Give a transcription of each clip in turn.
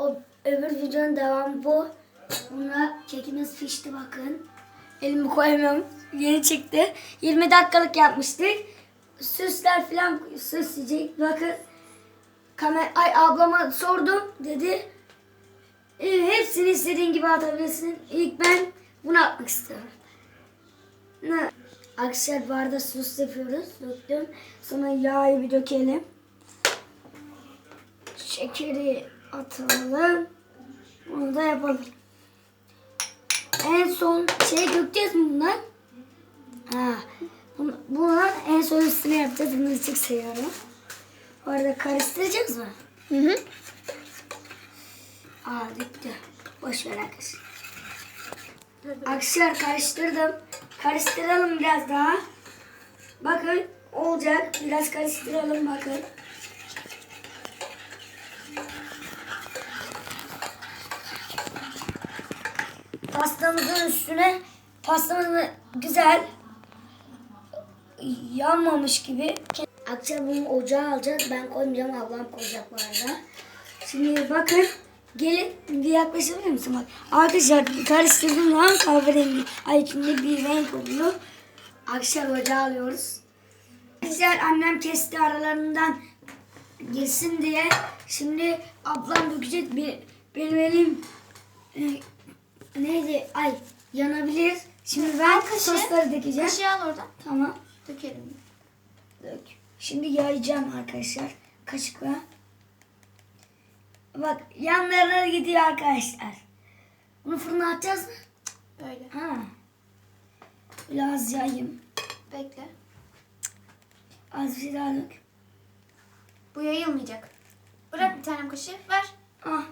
o öbür videonun devamı bu. Buna kekimiz pişti bakın. Elimi koyamıyorum. Yeni çıktı. 20 dakikalık yapmıştık. Süsler falan süsleyecek. Bakın. Kamer ay ablama sordum dedi. "E, hepsini istediğin gibi atabilirsin. İlk ben bunu atmak istiyorum. Ne? Arkadaşlar bu arada sos yapıyoruz. Döktüm. Sonra yağı bir dökelim. Şekeri atalım. Onu da yapalım. En son şey dökeceğiz mi bundan? Ha. Bunu, en son üstüne yapacağız. Bunu çok seviyorum. Bu arada karıştıracağız mı? Hı hı. Aa döktü. Boş ver arkadaşlar. Arkadaşlar karıştırdım. Karıştıralım biraz daha. Bakın olacak. Biraz karıştıralım bakın. Pastamızın üstüne pastamız güzel yanmamış gibi. Akşam bunu ocağa alacağız. Ben koymayacağım. Ablam koyacak bu arada. Şimdi bakın. Gelin bir yaklaşabilir misin? Bak. Arkadaşlar karıştırdığım zaman kahverengi. Ay içinde bir renk oluyor. Akşam ocağa alıyoruz. Arkadaşlar annem kesti aralarından girsin diye. Şimdi ablam dökecek. Bir, benim elim e, neydi? Ay yanabilir. Şimdi ben kaşığı. sosları dökeceğim. Kaşığı al oradan. Tamam. Dökelim. Dök. Şimdi yayacağım arkadaşlar. Kaşıkla. Bak yanlarına gidiyor arkadaşlar. Bunu fırına atacağız mı? Böyle. Ha. Biraz yayayım. Bekle. Az bir şey daha dök. Bu yayılmayacak. Bırak bir tane kaşığı. Ver. Ah.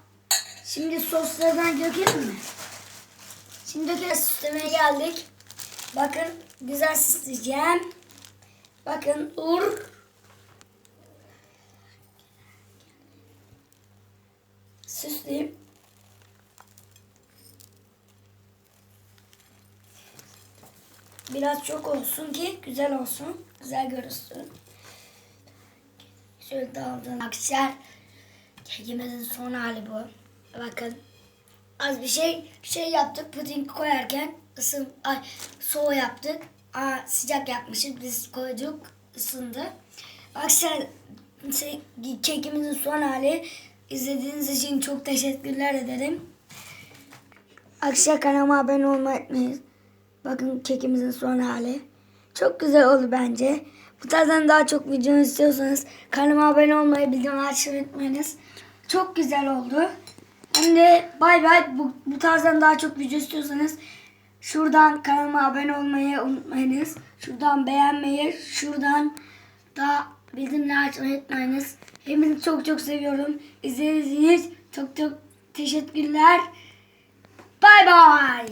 Şimdi soslardan dökelim mi? Şimdi dökelim. Süslemeye geldik. Bakın güzel süsleyeceğim. Bakın dur. Süsleyeyim. Biraz çok olsun ki güzel olsun. Güzel görünsün. Şöyle dağıldım. Arkadaşlar kekimizin son hali bu. Bakın. Az bir şey şey yaptık. Puding koyarken ısın ay soğuk yaptık. Aa, sıcak yapmışız. Biz koyduk. ısındı. Arkadaşlar şey, kekimizin son hali. İzlediğiniz için çok teşekkürler ederim. Akşam kanalıma abone olmayı. Bakın kekimizin son hali. Çok güzel oldu bence. Bu tarzdan daha çok video istiyorsanız kanalıma abone olmayı, bildirim açmayı unutmayınız. Çok güzel oldu. Hem de bay bay. Bu, bu tarzdan daha çok video istiyorsanız şuradan kanalıma abone olmayı unutmayınız. Şuradan beğenmeyi, şuradan da bildirimleri açmayı unutmayınız. Hepinizi çok çok seviyorum. İzlediğiniz için çok çok teşekkürler. Bay bay.